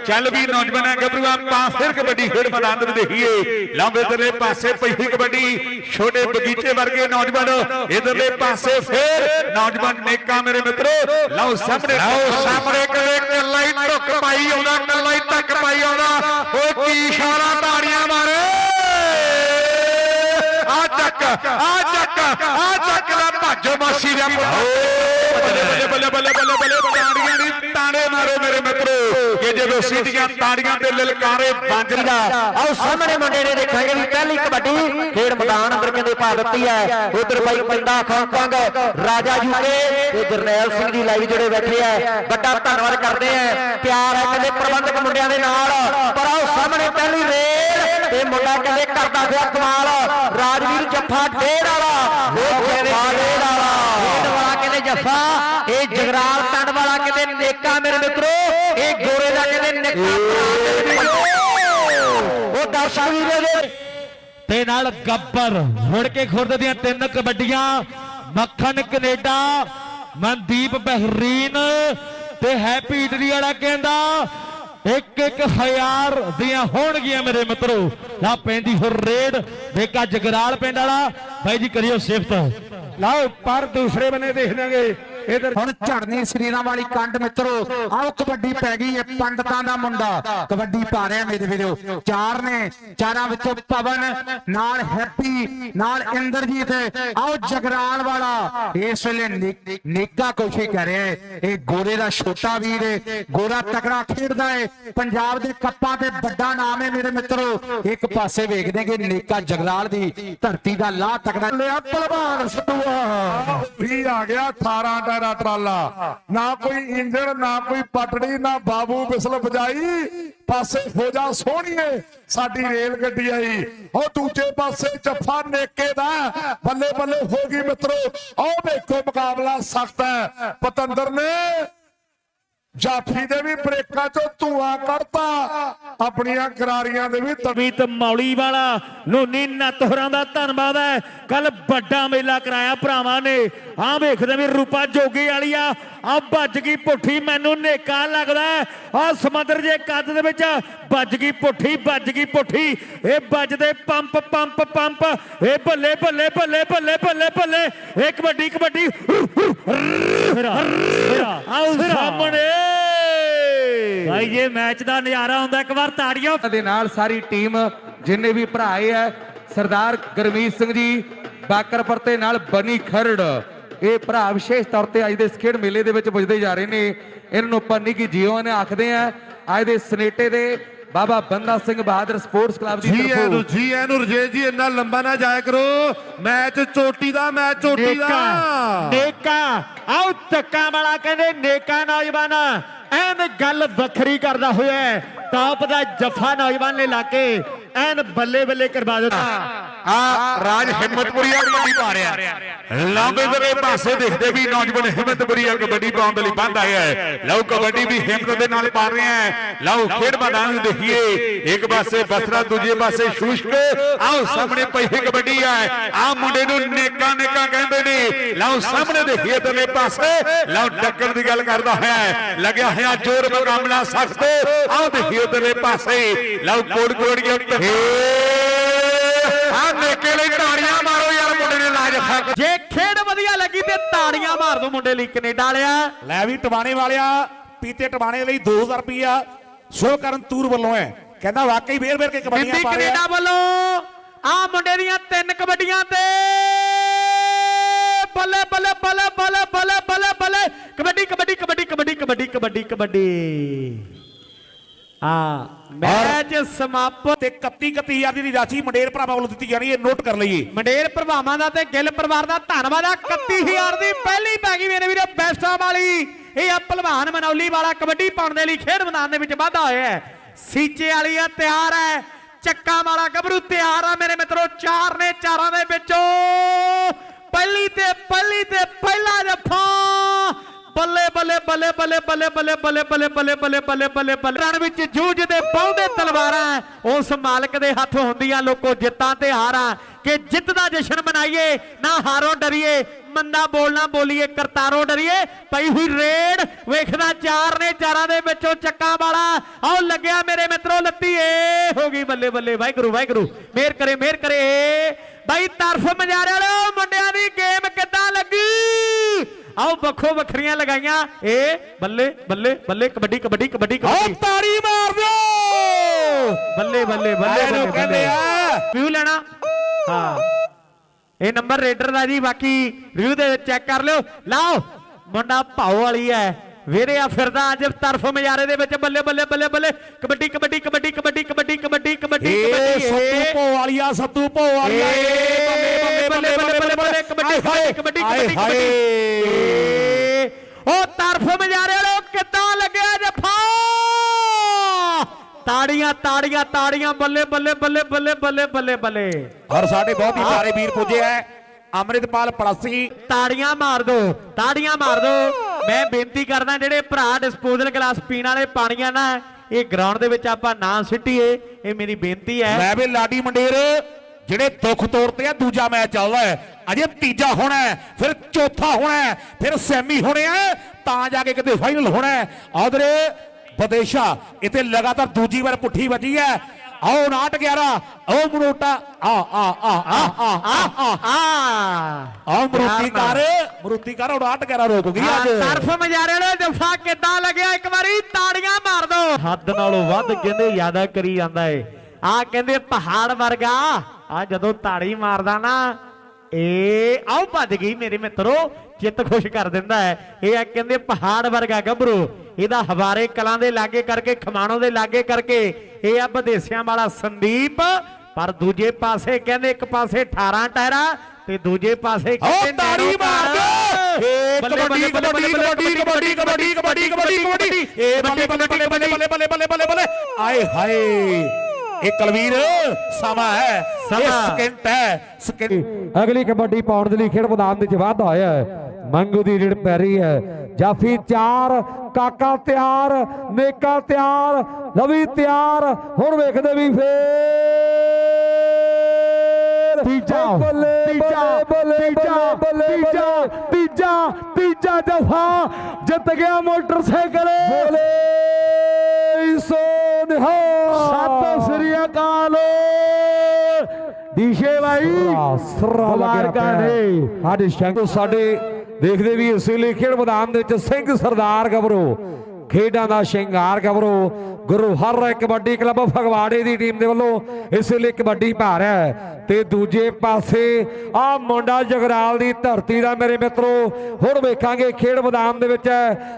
ਚੱਲ ਵੀ ਨੌਜਵਾਨਾਂ ਗੱਭਰੂਆਂ ਫਿਰ ਕਬੱਡੀ ਖੇਡ ਮੈਦਾਨ ਦੇ ਵਿੱਚ ਦੇਖੀਏ। ਲੰਬੇ ਇਧਰਲੇ ਪਾਸੇ ਪਈ ਕਬੱਡੀ ਛੋਟੇ ਬਗੀਚੇ ਵਰਗੇ ਨੌਜਵਾਨ ਇਧਰਲੇ ਪਾਸੇ ਫਿਰ ਨੌਜਵਾਨ ਨੇਕਾ ਮੇਰੇ ਮਿੱਤਰੋ ਲਓ ਸਾਹਮਣੇ ਲਓ ਸਾਹਮਣੇ ਕਦੇ ਕੱਲਾ ਹੀ ਧੁੱਕ ਪਾਈ ਆਉਂਦਾ ਕੱਲਾ ਹੀ ਧੱਕ ਪਾਈ ਆਉਂਦਾ। ਓ ਕੀ ਇਸ਼ਾਰਾ ਤਾੜੀਆਂ ਮਾਰੇ। ਚੱਕ ਆ ਚੱਕ ਆ ਚੱਕ ਦਾ ਭਾਜੋ ਮਾਸੀ ਦਾ ਬੱਲੇ ਬੱਲੇ ਬੱਲੇ ਬੱਲੇ ਬੱਲੇ ਬੱਲੇ ਤਾੜੀਆਂ ਦੀ ਮਾਰੋ ਮੇਰੇ ਮਿੱਤਰੋ, ਕਿ ਜਦੋਂ ਸੀਟੀਆਂ ਤਾੜੀਆਂ ਤੇ ਲਲਕਾਰੇ ਵੱਜਦਾ ਆਓ ਸਾਹਮਣੇ ਮੁੰਡੇ ਨੇ ਦੇਖਾਂਗੇ ਵੀ ਪਹਿਲੀ ਕਬੱਡੀ ਖੇਡ ਮੈਦਾਨ ਅੰਦਰ ਕਹਿੰਦੇ ਪਾ ਦਿੱਤੀ ਹੈ। ਉਧਰ ਬਾਈ ਪਿੰਡਾ ਖਾਂਪੰਗ ਰਾਜਾ ਜੂਕੇ ਤੇ ਜਰਨੈਲ ਸਿੰਘ ਜੀ ਲਾਈਵ ਜਿਹੜੇ ਬੈਠੇ ਆ। ਵੱਡਾ ਧੰਨਵਾਦ ਕਰਦੇ ਆ। ਪਿਆਰ ਹੈ ਕਹਿੰਦੇ ਪ੍ਰਬੰਧਕ ਮੁੰਡਿਆਂ ਦੇ ਨਾਲ। ਪਰ ਆਓ ਸਾਹਮਣੇ ਪਹਿਲੀ ਰੇਡ ਤੇ ਮੁੰਡਾ ਕਹਿੰਦੇ ਕਰਦਾ ਹੋਇਆ ਕਮਾਲ। ਰਾਜਵੀਰ ਜੱਫਾ ਡੇਢ ਵਾਲਾ। ਉਹ ਕਹਿੰਦੇ ਡੇਢ ਜੱਫਾ ਇਹ ਜਗਰਾਲ ਪਿੰਡ ਵਾਲਾ ਕਹਿੰਦੇ ਨੇਕਾ ਮੇਰੇ ਮਿੱਤਰੋ ਇਹ ਗੋਰੇ ਦਾ ਕਹਿੰਦੇ ਨੇਕਾ ਉਹ ਦਰਸ਼ਕ ਵੀਰੋ ਦੇ ਤੇ ਨਾਲ ਗੱਬਰ ਮੁੜ ਕੇ ਖੁਰਦ ਦੀਆਂ ਤਿੰਨ ਕਬੱਡੀਆਂ ਮੱਖਣ ਕੈਨੇਡਾ ਮਨਦੀਪ ਬਹਿਰੀਨ ਤੇ ਹੈਪੀ ਇਟਲੀ ਵਾਲਾ ਕਹਿੰਦਾ ਇੱਕ ਇੱਕ ਹਜ਼ਾਰ ਦੀਆਂ ਹੋਣਗੀਆਂ ਮੇਰੇ ਮਿੱਤਰੋ। ਲਾ ਪੈਂਦੀ ਹੁਰ ਰੇਡ ਵੇਖਾ ਜਗਰਾਲ ਪਿੰਡ ਵਾਲਾ। ਬਾਈ ਜੀ ਕਰਿਓ ਸਿਫਤ। ਲਾਓ ਪਰ ਦੂਸਰੇ ਬੰਨੇ ਦੇਖ ਲਾਂਗੇ ਹੁਣ ਝੜਨੀ ਸਰੀਰਾਂ ਵਾਲੀ ਕੰਡ ਮਿੱਤਰੋ ਆਓ ਕਬੱਡੀ ਪੈ ਗਈ ਹੈ ਪੰਡਤਾਂ ਦਾ ਮੁੰਡਾ। ਕਬੱਡੀ ਪਾ ਰਿਹਾ ਮੇਰੇ ਵੀਰੋ। ਚਾਰ ਨੇ ਚਾਰਾਂ ਵਿੱਚੋਂ ਪਵਨ ਨਾਲ ਹੈਪੀ ਨਾਲ ਇੰਦਰਜੀਤ। ਆਓ ਜਗਰਾਲ ਵਾਲਾ। ਇਸ ਵੇਲੇ ਨਿ- ਨਿੱਘਾ ਕੋਸ਼ਿਸ਼ ਕਰ ਰਿਹਾ ਹੈ। ਇਹ ਗੋਰੇ ਦਾ ਛੋਟਾ ਵੀਰ ਹੈ। ਗੋਰਾ ਤਕੜਾ ਖੇਡਦਾ ਹੈ। ਪੰਜਾਬ ਦੇ ਕੱਪਾਂ ਤੇ ਵੱਡਾ ਨਾਮ ਹੈ ਮੇਰੇ ਮਿੱਤਰੋ। ਇੱਕ ਪਾਸੇ ਵੇਖਦੇ ਕਿ ਨੇਕਾ ਜਗਰਾਲ ਦੀ ਧਰਤੀ ਦਾ ਲਾਹ ਤਕੜਾ। ਲਿਆ ਪਹਿਲਵਾਨ ਸਤੂਆ ਵੀ ਆ ਗਿਆ 18 ਟਾਇਰਾ ਟਰਾਲਾ। ਨਾ ਕੋਈ ਇੰਜਣ, ਨਾ ਕੋਈ ਪਟੜੀ, ਨਾ ਬਾਬੂ ਬਿਸਲ ਬਜਾਈ ਪਾਸੇ ਹੋ ਜਾ ਸੋਹਣੀਏ, ਸਾਡੀ ਰੇਲ ਗੱਡੀ ਆਈ। ਉਹ ਦੂਜੇ ਪਾਸੇ ਜੱਫਾ ਨੇਕੇ ਦਾ ਬੱਲੇ ਬੱਲੇ ਹੋ ਗਈ ਮਿੱਤਰੋ। ਉਹ ਵੇਖੋ ਮੁਕਾਬਲਾ ਸਖਤ ਹੈ। ਪਤੰਦਰ ਨੇ ਜਾਫੀ ਦੇ ਵੀ ਬ੍ਰੇਕਾਂ ਚੋਂ ਧੂਆਂ ਕੱਢਤਾ ਆਪਣੀਆਂ ਕਰਾਰੀਆਂ ਦੇ ਵੀ ਤਵੀ ਤਵੀਤ ਮੌਲੀ ਵਾਲਾ ਨੋਨੀ ਨੱਤ ਹੋਰਾਂ ਦਾ ਧੰਨਵਾਦ ਹੈ। ਕੱਲ ਵੱਡਾ ਮੇਲਾ ਕਰਾਇਆ ਭਰਾਵਾਂ ਨੇ। ਆਹ ਵੇਖਦੇ ਵੀ ਰੂਪਾ ਜੋਗੀ ਵਾਲੀ ਆ। ਆ ਵੱਜ ਗਈ ਪੁੱਠੀ ਮੈਨੂੰ ਨੇਕਾ ਲੱਗਦਾ ਆ ਸਮੁੰਦਰ ਜੇ ਕੱਦ ਦੇ ਵਿੱਚ ਵੱਜ ਗਈ ਪੁੱਠੀ ਵੱਜ ਗਈ ਪੁੱਠੀ। ਇਹ ਵੱਜਦੇ ਪੰਪ ਪੰਪ ਪੰਪ। ਇਹ ਬੱਲੇ ਬੱਲੇ ਬੱਲੇ ਬੱਲੇ ਬੱਲੇ ਬੱਲੇ ਇੱਕ ਵੱਡੀ ਕਬੱਡੀ ਆਓ ਸਾਹਮਣੇ। ਭਾਈ ਇਹ ਮੈਚ ਦਾ ਨਜ਼ਾਰਾ ਹੁੰਦਾ ਇੱਕ ਵਾਰ ਤਾੜੀਆਂ। ਦੇ ਨਾਲ ਸਾਰੀ ਟੀਮ ਜਿੰਨੇ ਵੀ ਭਰਾ ਆਏ ਹੈ ਸਰਦਾਰ ਗਰਮੀਤ ਸਿੰਘ ਜੀ ਬਾਕਰਪੁਰ ਤੇ ਨਾਲ ਬਨੀ ਖਰੜ। ਇਹ ਭਰਾ ਵਿਸ਼ੇਸ਼ ਤੌਰ ਤੇ ਅੱਜ ਦੇ ਇਸ ਖੇਡ ਮੇਲੇ ਦੇ ਵਿੱਚ ਪੁੱਜਦੇ ਜਾ ਰਹੇ ਨੇ। ਇਹਨਾਂ ਨੂੰ ਆਪਾਂ ਨਿੱਕੀ ਜੀਓ ਨੇ ਆਖਦੇ ਆ ਅੱਜ ਦੇ ਸਨੇਟੇ ਦੇ ਬਾਬਾ ਬੰਦਾ ਸਿੰਘ ਬਹਾਦਰ ਸਪੋਰਟਸ ਕਲੱਬ ਦੀ ਜੀ ਤਰਫੋਂ। ਐਨੂੰ ਜੀ ਐਨੂੰ ਰਜੇ ਜੀ ਇੰਨਾ ਲੰਬਾ ਨਾ ਜਾਇਆ ਕਰੋ। ਮੈਚ ਚੋਟੀ ਦਾ ਮੈਚ ਚੋਟੀ ਦਾ। ਨੇਕਾ ਨੇਕਾ ਆਉ ਚੱਕਾਂ ਵਾਲਾ ਕਹਿੰਦੇ ਨੇਕਾ ਨੌਜਵਾਨ। ਐਨ ਗੱਲ ਵੱਖਰੀ ਕਰਦਾ ਹੋਇਆ ਟਾਪ ਦਾ ਜੱਫਾ ਨੌਜਵਾਨ ਨੇ ਲਾ ਕੇ ਐਨ ਬੱਲੇ ਬੱਲੇ ਕਰਵਾ ਦਿੱਤਾ। ਆ ਰਾਜ ਹਿੰਮਤਪੁਰੀਆ ਕਬੱਡੀ ਪਾ ਰਿਹਾ। ਲਾਂਬੇ ਦੇ ਪਾਸੇ ਦੇਖਦੇ ਵੀ ਨੌਜਵਾਨ ਹਿੰਮਤਪੁਰੀਆ ਕਬੱਡੀ ਪਾਉਣ ਦੇ ਲਈ ਬੰਦ ਆਇਆ ਹੈ। ਲਓ, ਕਬੱਡੀ ਵੀ ਹਿੰਮਤ ਦੇ ਨਾਲ ਪਾ ਰਹੇ ਹੈ। ਲਓ, ਖੇਡ ਮੈਦਾਨ ਨੂੰ ਦੇਖੀਏ। ਇੱਕ ਪਾਸੇ ਬਸਰਾ, ਦੂਜੇ ਪਾਸੇ ਸ਼ੂਸ਼ਕ। ਆਓ, ਸਾਹਮਣੇ ਪਈ ਕਬੱਡੀ ਹੈ। ਆ ਮੁੰਡੇ ਨੂੰ ਨੇਕਾ ਨੇਕਾ ਕਹਿੰਦੇ ਨੇ। ਲਓ, ਸਾਹਮਣੇ ਦੇਖੀਏ ਤੇਰੇ ਪਾਸੇ। ਲਓ ਟੱਕਰ ਦੀ ਗੱਲ ਕਰਦਾ ਹੋਇਆ ਲੱਗਿਆ ਹੋਇਆ ਜ਼ੋਰ ਮੁਕਾਬਲਾ ਸਖਤ। ਆਓ ਦੇਖੀਏ ਤੇਰੇ ਪਾਸੇ। ਲਓ ਕੋੜ ਕੋੜੀਆਂ ਆ ਨੇਕੇ ਲਈ ਤਾੜੀਆਂ ਮਾਰੋ ਯਾਰ ਮੁੰਡੇ ਨੇ ਲਾਜ ਫੱਕ ਜੇ ਖੇਡ ਵਧੀਆ ਲੱਗੀ ਤੇ ਤਾੜੀਆਂ ਮਾਰ ਦੋ ਮੁੰਡੇ ਲਈ ਕੈਨੇਡਾ ਵਾਲਿਆ। ਲੈ ਵੀ ਟਵਾਣੇ ਵਾਲਿਆ ਪੀਤੇ ਟਵਾਣੇ ਲਈ 2000 ਰੁਪਿਆ ਸ਼ੋ ਕਰਨ ਤੂਰ ਵੱਲੋਂ ਹੈ। ਕਹਿੰਦਾ ਵਾਕਈ ਵੇਰ ਵੇਰ ਕੇ ਕਬੱਡੀਆਂ ਪਾ ਰਿਹਾ। ਕੈਨੇਡਾ ਵੱਲੋਂ ਆ ਮੁੰਡੇ ਦੀਆਂ ਤਿੰਨ ਕਬੱਡੀਆਂ ਤੇ ਬੱਲੇ ਬੱਲੇ ਬੱਲੇ ਬੱਲੇ ਬੱਲੇ ਬੱਲੇ ਬੱਲੇ। ਕਬੱਡੀ ਕਬੱਡੀ ਕਬੱਡੀ ਕਬੱਡੀ ਕਬੱਡੀ ਕਬੱਡੀ ਕਬੱਡੀ। ਆ ਮੈਚ ਸਮਾਪਤ ਤੇ 31 31000 ਦੀ ਰਾਸ਼ੀ ਮੰਡੇਰ ਭਰਾਵਾਂ ਵੱਲੋਂ ਦਿੱਤੀ ਜਾਣੀ ਹੈ। ਨੋਟ ਕਰ ਲਈਏ। ਮੰਡੇਰ ਪ੍ਰਭਾਵਾਂ ਦਾ ਤੇ ਗਿੱਲ ਪਰਿਵਾਰ ਦਾ ਧੰਨਵਾਦ ਆ। 31000 ਦੀ ਪਹਿਲੀ ਪੈ ਗਈ ਮੇਰੇ ਵੀਰੋ ਬੈਸਟਾ ਵਾਲੀ। ਇਹ ਆ ਭਲਵਾਨ ਮਨੌਲੀ ਵਾਲਾ ਕਬੱਡੀ ਪਾਉਣ ਦੇ ਲਈ ਖੇਡ ਮੈਦਾਨ ਦੇ ਵਿੱਚ ਵਾਧਾ ਹੋਇਆ ਹੈ। ਸੀਚੇ ਵਾਲੀ ਆ ਤਿਆਰ ਹੈ। ਚੱਕਾ ਵਾਲਾ ਗੱਭਰੂ ਤਿਆਰ ਆ ਮੇਰੇ ਮਿੱਤਰੋ ਚਾਰ ਨੇ ਚਾਰਾਂ ਦੇ ਵਿੱਚੋਂ। ਪਹਿਲੀ ਤੇ ਪਹਿਲੀ ਤੇ ਪਹਿਲਾ ਜੱਫਾ ਬੱਲੇ ਬੱਲੇ ਬੱਲੇ ਬੱਲੇ ਬੱਲੇ ਬੱਲੇ ਬੱਲੇ ਬੱਲੇ ਬੱਲੇ ਬੱਲੇ ਬੱਲੇ ਬੱਲੇ ਬੱਲੇ ਰਣ ਵਿੱਚ ਜੂਝਦੇ ਬਹੁਦੇ ਤਲਵਾਰਾਂ ਉਸ ਮਾਲਕ ਦੇ ਹੱਥ ਹੁੰਦੀਆਂ ਲੋਕੋ ਜਿੱਤਾਂ ਤੇ ਹਾਰਾਂ ਕਿ ਜਿੱਤ ਦਾ ਜਸ਼ਨ ਮਨਾਈਏ ਨਾ ਹਾਰੋਂ ਡਰੀਏ ਮੰਦਾ ਬੋਲਣਾ ਬੋਲੀਏ ਕਰਤਾਰੋ ਡਰੀਏ ਪਈ ਹੋਈ ਰੇਡ ਵੇਖਦਾ ਚਾਰ ਨੇ ਚਾਰਾਂ ਦੇ ਵਿੱਚੋਂ ਚੱਕਾ ਵਾਲਾ ਆਓ ਲੱਗਿਆ ਮੇਰੇ ਮਿੱਤਰੋ ਲੱਤੀ ਏ ਹੋ ਗਈ ਬੱਲੇ ਬੱਲੇ ਵਾਹਿਗੁਰੂ ਵਾਹਿਗੁਰੂ ਮਿਹਰ ਕਰੇ ਮਿਹਰ ਕਰੇ ਬਾਈ ਤਰਫ ਮਜਾਰੇ ਵਾਲੋ ਮੁੰਡਿਆਂ ਦੀ ਗੇਮ ਕਿੱਦਾਂ ਲੱਗੀ ਆਓ ਵੱਖੋ ਵੱਖਰੀਆਂ ਲਗਾਈਆਂ। ਏ ਬੱਲੇ ਬੱਲੇ ਬੱਲੇ ਕਬੱਡੀ ਕਬੱਡੀ ਕਬੱਡੀ ਆਓ ਕਬੱਡੀ। ਤਾੜੀ ਮਾਰ ਦਿਓ। ਬੱਲੇ ਬੱਲੇ ਬੱਲੇ ਇਹਨੂੰ ਕਹਿੰਦੇ ਆ। ਵਿਊ ਲੈਣਾ। ਹਾਂ। ਇਹ ਨੰਬਰ ਰੇਡਰ ਦਾ ਜੀ ਬਾਕੀ ਰਿਵਿਊ ਦੇ ਵਿੱਚ ਚੈੱਕ ਕਰ ਲਿਓ। ਲਾਓ ਮੁੰਡਾ ਭਾਉ ਵਾਲੀ ਹੈ। ਵੇਰਿਆ ਫਿਰਦਾ ਅੱਜ ਤਰਫ ਮਜਾਰੇ ਦੇ ਵਿੱਚ ਬੱਲੇ ਬੱਲੇ ਬੱਲੇ ਬੱਲੇ ਕਬੱਡੀ ਕਬੱਡੀ ਕਬੱਡੀ ਕਬੱਡੀ ਕਬੱਡੀ ਕਬੱਡੀ ਕਬੱਡੀ ਏ ਕਬੱਡੀ ਸੱਤੂ ਭੋ ਵਾਲੀਆ ਸੱਤੂ ਭੋ ਵਾਲੀਆ ਏ ਬੱਲੇ ਬੱਲੇ ਬੱਲੇ ਬੱਲੇ ਕਬੱਡੀ ਕਬੱਡੀ ਕਬੱਡੀ ਕਬੱਡੀ ਕਬੱਡੀ ਏ ਉਹ ਤਰਫ ਮਜਾਰੇ ਵਾਲੋ ਕਿੱਦਾਂ ਲੱਗਿਆ ਜੱਫਾ ਤਾੜੀਆਂ ਤਾੜੀਆਂ ਤਾੜੀਆਂ ਬੱਲੇ ਬੱਲੇ ਬੱਲੇ ਬੱਲੇ ਬੱਲੇ ਬੱਲੇ ਬੱਲੇ ਔਰ ਸਾਡੇ ਬਹੁਤ ਹੀ ਪਿਆਰੇ ਵੀਰ ਪੁੱਜੇ ਐ ਅੰਮ੍ਰਿਤਪਾਲ ਪੜਾਸੀ ਤਾੜੀਆਂ ਮਾਰ ਦੋ ਤਾੜੀਆਂ ਮਾਰ ਦੋ ਮੈਂ ਬੇਨਤੀ ਕਰਦਾ ਜਿਹੜੇ ਭਰਾ ਡਿਸਪੋਜ਼ਲ ਗਲਾਸ ਪੀਣ ਵਾਲੇ ਪਾਣੀਆਂ ਨਾ, ਇਹ ਗਰਾਊਂਡ ਦੇ ਵਿੱਚ ਆਪਾਂ ਨਾ ਸਿੱਟੀਏ, ਇਹ ਮੇਰੀ ਬੇਨਤੀ ਹੈ। ਲੈ ਵੀ ਲਾਡੀ ਮੰਡੇਰ, ਜਿਹੜੇ ਦੁੱਖ ਤੌਰ ਤੇ ਆ, ਦੂਜਾ ਮੈਚ ਚੱਲਦਾ ਹੈ। ਅਜੇ ਤੀਜਾ ਹੋਣਾ ਹੈ, ਫਿਰ ਚੌਥਾ ਹੋਣਾ ਹੈ, ਫਿਰ ਸੈਮੀ ਹੋਣੇ ਆ, ਤਾਂ ਜਾ ਕੇ ਕਿਤੇ ਫਾਈਨਲ ਹੋਣਾ ਹੈ। ਆਦਰੇ ਵਿਦੇਸ਼ਾ ਇਤੇ ਲਗਾਤਾਰ ਦੂਜੀ ਵਾਰ ਪੁੱਠੀ ਵੱਜੀ ਹੈ। ਆਓ 59 11 ਆਓ ਮਰੋਟਾ। ਆ ਆ ਆ ਆ ਆ ਆ ਆ ਆਓ ਮਰੂਤੀ ਕਰ ਮਰੂਤੀ ਕਰ 59 11 ਰੋਕ ਗਈ ਅੱਜ। ਤਰਫ ਮਜਾਰੇ ਵਾਲੇ ਜਫਾ ਕਿੱਦਾਂ ਲੱਗਿਆ? ਇੱਕ ਵਾਰੀ ਤਾੜੀਆਂ ਮਾਰ ਦੋ। ਹੱਦ ਨਾਲੋਂ ਵੱਧ ਕਹਿੰਦੇ ਜ਼ਿਆਦਾ ਕਰੀ ਜਾਂਦਾ ਏ। ਆ ਕਹਿੰਦੇ ਪਹਾੜ ਵਰਗਾ। ਆ ਜਦੋਂ ਤਾੜੀ ਮਾਰਦਾ ਨਾ ਏ ਆਓ ਭੱਜ ਗਈ ਮੇਰੇ ਮਿੱਤਰੋ। ਚਿੱਤ ਖੁਸ਼ ਕਰ ਦਿੰਦਾ ਹੈ। ਇਹ ਆ ਕਹਿੰਦੇ ਪਹਾੜ ਵਰਗਾ ਗੱਭਰੂ। ਇਹਦਾ ਹਵਾਰੇ ਕਲਾਂ ਦੇ ਲਾਗੇ ਕਰਕੇ ਖਮਾਣੋ ਦੇ ਲਾਗੇ ਕਰਕੇ ਇਹ ਆ ਵਿਦੇਸਿਆਂ ਵਾਲਾ ਸੰਦੀਪ। ਪਰ ਦੂਜੇ ਪਾਸੇ ਕਹਿੰਦੇ ਇੱਕ ਪਾਸੇ 18 ਟਾਇਰਾ ਤੇ ਦੂਜੇ ਪਾਸੇ ਕਹਿੰਦੇ ਤਾੜੀ ਮਾਰ ਏ ਬੱਲੇ, ਕਬੱਡੀ ਕਬੱਡੀ ਕਬੱਡੀ ਕਬੱਡੀ ਕਬੱਡੀ ਕਬੱਡੀ ਕਬੱਡੀ ਕਬੱਡੀ ਏ ਬੱਲੇ ਬੱਲੇ ਬੱਲੇ ਬੱਲੇ ਬੱਲੇ ਬੱਲੇ ਬੱਲੇ ਬੱਲੇ ਬੱਲੇ। ਆਏ ਹਾਏ! ਇਹ ਕਲਵੀਰ ਸਮਾਂ ਹੈ। ਸਮਾਂ। ਸਕਿੰਟ ਹੈ। ਸਕਿੰਟ। ਅਗਲੀ ਕਬੱਡੀ ਪਾਉਣ ਦੇ ਲਈ ਖੇਡ ਮੈਦਾਨ ਵਿੱਚ ਵਾਧਾ ਹੋਇਆ ਹੈ। ਮੰਗੂ ਦੀ ਰਿੜ ਪੈ ਰਹੀ ਹੈ। ਜਾਫੀ ਤਿਆਰ ਕਾਕਾ ਤਿਆਰ ਨੇਕਾ ਤਿਆਰ ਰਵੀ ਤਿਆਰ ਹੁਣ ਵੇਖਦੇ ਵੀ ਫੇਰ। ਤੀਜਾ ਤੀਜਾ ਤੀਜਾ ਤੀਜਾ ਤੀਜਾ ਤੀਜਾ ਜਫਾ ਜਿੱਤ ਗਿਆ ਮੋਟਰਸਾਈਕਲ। ਬੋਲੇ ਸੋ ਨਿਹਾਲ। ਸਤਿ ਸ੍ਰੀ ਅਕਾਲ। ਦੀਸ਼ੇ ਭਾਈ ਮੁਬਾਰਕਾਂ ਨੇ। ਸਾਡੇ ਸ਼ੰਕਰ ਸਾਡੇ ਦੇਖਦੇ ਵੀ ਇਸੇ ਵੇਲੇ ਖੇਡ ਮੈਦਾਨ ਦੇ ਵਿੱਚ ਸਿੰਘ ਸਰਦਾਰ ਗੱਭਰੂ ਖੇਡਾਂ ਦਾ ਸ਼ਿੰਗਾਰ ਕਰੋ ਗੁਰੂ ਹਰ ਕਬੱਡੀ ਕਲੱਬ ਫਗਵਾੜੇ ਦੀ ਟੀਮ ਦੇ ਵੱਲੋਂ ਇਸ ਲਈ ਕਬੱਡੀ ਪਾ ਹੈ। ਤੇ ਦੂਜੇ ਪਾਸੇ ਆ ਮੁੰਡਾ ਜਗਰਾਲ ਦੀ ਧਰਤੀ ਦਾ ਮੇਰੇ ਮਿੱਤਰੋ, ਹੁਣ ਵੇਖਾਂਗੇ ਖੇਡ ਮੈਦਾਨ ਦੇ ਵਿੱਚ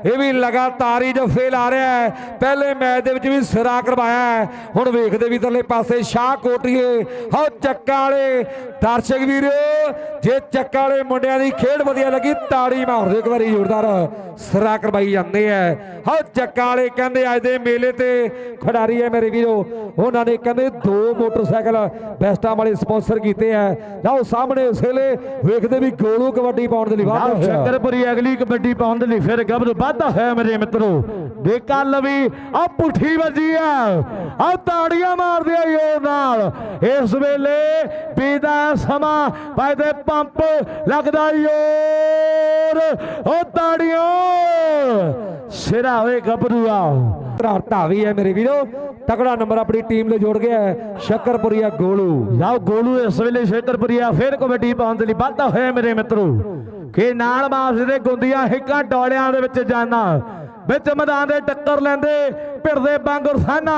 ਇਹ ਵੀ ਲਗਾਤਾਰ ਹੀ ਜਫੇ ਲਾ ਰਿਹਾ ਹੈ। ਪਹਿਲੇ ਮੈਚ ਦੇ ਵਿੱਚ ਵੀ ਸਿਰਾ ਕਰਵਾਇਆ ਹੈ। ਹੁਣ ਵੇਖਦੇ ਵੀ ਥੱਲੇ ਪਾਸੇ ਸ਼ਾਹ ਕੋਟਰੀਏ। ਹੋ ਚੱਕਾ ਵਾਲੇ ਦਰਸ਼ਕ ਵੀਰੋ, ਜੇ ਚੱਕਾ ਵਾਲੇ ਮੁੰਡਿਆਂ ਦੀ ਖੇਡ ਵਧੀਆ ਲੱਗੀ, ਤਾੜੀ ਮਾਰ ਦਿਓ ਇੱਕ ਵਾਰੀ ਜ਼ੋਰਦਾਰ। ਸਿਰਾ ਕਰਵਾਈ ਜਾਂਦੇ ਆ ਹੋ ਚੱਕਾ ਵਾਲੇ ਕਹਿੰਦੇ ਅੱਜ ਦੇ ਮੇਲੇ ਤੇ ਖਿਡਾਰੀ ਹੈ ਮੇਰੇ ਵੀਰੋ ਉਹਨਾਂ ਨੇ ਕਹਿੰਦੇ ਦੋ ਮੋਟਰਸਾਈਕਲ ਬੈਸਟਾਂ ਵਾਲੇ ਸਪਾਂਸਰ ਕੀਤੇ ਆ। ਲਓ ਸਾਹਮਣੇ ਇਸ ਵੇਲੇ ਵੇਖਦੇ ਵੀ ਗੋਲੂ ਕਬੱਡੀ ਪਾਉਣ ਦੇ ਲਈ ਵਾਧਾ ਹੋਇਆ। ਸ਼ੰਕਰਪੁਰੀ ਅਗਲੀ ਕਬੱਡੀ ਪਾਉਣ ਦੇ ਲਈ ਫਿਰ ਗੱਭਰੂ ਵਾਧਾ ਹੋਇਆ ਮੇਰੇ ਮਿੱਤਰੋ। ਦੇ ਕੱਲ ਵੀ ਆ ਪੁੱਠੀ ਵੱਜੀ ਆ। ਆ ਤਾੜੀਆਂ ਮਾਰਦੇ ਆ ਯੋਰ ਨਾਲ। ਇਸ ਵੇਲੇ ਬੀਦਾ ਸਮਾਂ ਪਾਇਦੇ ਪੰਪ ਲੱਗਦਾ ਯੋਰ ਉਹ ਤਾੜੀਆਂ। ਸਿਰਾ ਹੋਏ ਗੱਭਰੂ ਆ ਧਰਾਰਤਾ ਵੀ ਹੈ ਮੇਰੇ ਵੀਰੋ। ਤਕੜਾ ਨੰਬਰ ਆਪਣੀ ਟੀਮ ਲਈ ਜੋੜ ਗਿਆ ਹੈ। ਸ਼ੱਕਰਪੁਰੀਆ ਗੋਲੂ। ਲਓ ਗੋਲੂ ਇਸ ਵੇਲੇ ਸ਼ੇਖਰਪੁਰੀਆ ਫਿਰ ਕਬੱਡੀ ਪਾਉਣ ਦੇ ਲਈ ਵਾਧਾ ਹੋਇਆ ਮੇਰੇ ਮਿੱਤਰੋ। ਕਿ ਨਾਲ ਮਾਸ ਦੇ ਗੁੰਦੀਆਂ ਹਿੱਕਾਂ ਡੋਲਿਆਂ ਦੇ ਵਿੱਚ ਜਾਣਾ ਵਿੱਚ ਮੈਦਾਨ ਦੇ ਟੱਕਰ ਲੈਂਦੇ ਭਿੜਦੇ ਬਾਂਗਰ ਸਾਨਾ